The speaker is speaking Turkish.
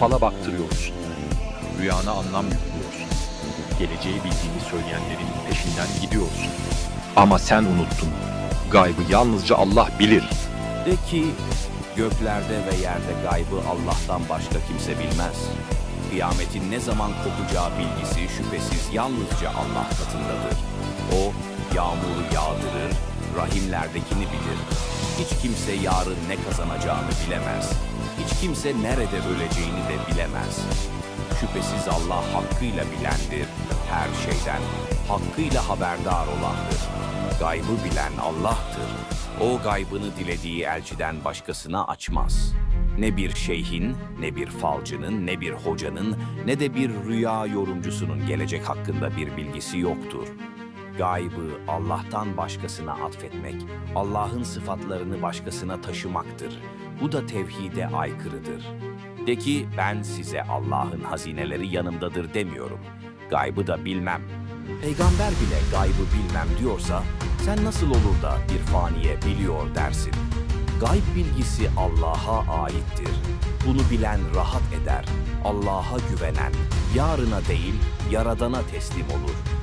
fala baktırıyorsun. Rüyana anlam yüklüyorsun. Geleceği bildiğini söyleyenlerin peşinden gidiyorsun. Ama sen unuttun. Gaybı yalnızca Allah bilir. De ki göklerde ve yerde gaybı Allah'tan başka kimse bilmez. Kıyametin ne zaman kopacağı bilgisi şüphesiz yalnızca Allah katındadır. O yağmuru yağdırır, rahimlerdekini bilir. Hiç kimse yarın ne kazanacağını bilemez. Hiç kimse nerede öleceğini de bilemez. Şüphesiz Allah hakkıyla bilendir, her şeyden hakkıyla haberdar olandır. Gaybı bilen Allah'tır. O gaybını dilediği elçiden başkasına açmaz. Ne bir şeyhin, ne bir falcının, ne bir hocanın, ne de bir rüya yorumcusunun gelecek hakkında bir bilgisi yoktur. Gaybı Allah'tan başkasına atfetmek, Allah'ın sıfatlarını başkasına taşımaktır. Bu da tevhide aykırıdır. De ki ben size Allah'ın hazineleri yanımdadır demiyorum. Gaybı da bilmem. Peygamber bile gaybı bilmem diyorsa sen nasıl olur da bir faniye biliyor dersin. Gayb bilgisi Allah'a aittir. Bunu bilen rahat eder. Allah'a güvenen yarına değil yaradana teslim olur.